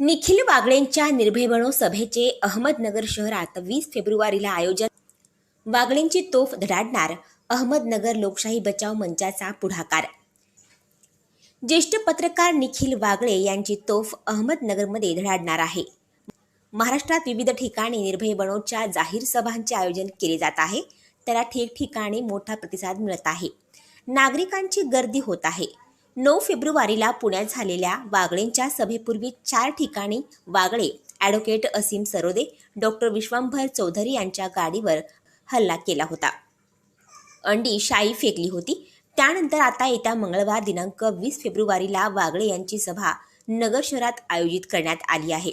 निखिल वागळेंच्या निर्भयबणो सभेचे अहमदनगर शहरात वीस फेब्रुवारीला आयोजन. वागळेंची तोफ धडाडणार अहमदनगर लोकशाही बचाव मंचाचा पुढाकार. ज्येष्ठ पत्रकार निखिल वागळे यांची तोफ अहमदनगरमध्ये धडाडणार आहे. महाराष्ट्रात विविध ठिकाणी निर्भय बनोच्या जाहीर सभांचे आयोजन केले जात आहे. त्याला ठिकठिकाणी मोठा प्रतिसाद मिळत आहे. नागरिकांची गर्दी होत आहे. नऊ फेब्रुवारीला पुण्यात झालेल्या वागळेंच्या सभेपूर्वी चार ठिकाणी वागळे ॲडव्होकेट असीम सरोदे डॉक्टर विश्वंभर चौधरी यांच्या गाडीवर हल्ला केला होता. अंडी शाई फेकली होती. त्यानंतर आता येत्या मंगळवार दिनांक वीस फेब्रुवारीला वागळे यांची सभा नगर शहरात आयोजित करण्यात आली आहे.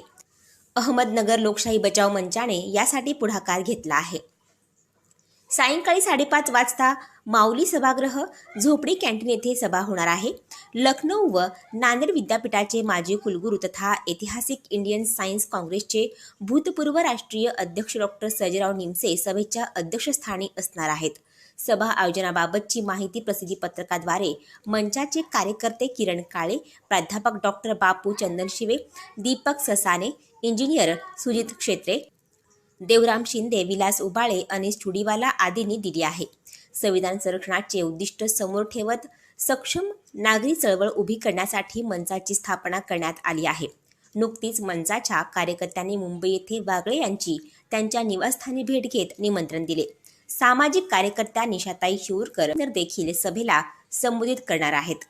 अहमदनगर लोकशाही बचाव मंचाने यासाठी पुढाकार घेतला आहे. सायंकाळी साडेपाच वाजता माऊली सभागृह झोपडी कॅन्टीन येथे सभा होणार आहे. लखनौ व नांदेड विद्यापीठाचे माजी कुलगुरू तथा ऐतिहासिक इंडियन सायन्स काँग्रेसचे भूतपूर्व राष्ट्रीय अध्यक्ष डॉक्टर सर्जेराव निमसे सभेच्या अध्यक्षस्थानी असणार आहेत. सभा आयोजनाबाबतची माहिती प्रसिद्धी पत्रकाद्वारे मंचाचे कार्यकर्ते किरण काळे प्राध्यापक डॉक्टर बापू चंदनशिवे दीपक ससाने इंजिनियर सुजित क्षेत्रे देवराम शिंदे विलास उबाळे अनिस चुडीवाला आदींनी दिली आहे. संविधान संरक्षणाचे उद्दिष्ट समोर ठेवत सक्षम नागरी चळवळ उभी करण्यासाठी मंचाची स्थापना करण्यात आली आहे. नुकतीच मंचाच्या कार्यकर्त्यांनी मुंबई येथे वागळे यांची त्यांच्या निवासस्थानी भेट घेत निमंत्रण दिले. सामाजिक कार्यकर्त्या निशाताई शिवूरकर देखील सभेला संबोधित करणार आहेत.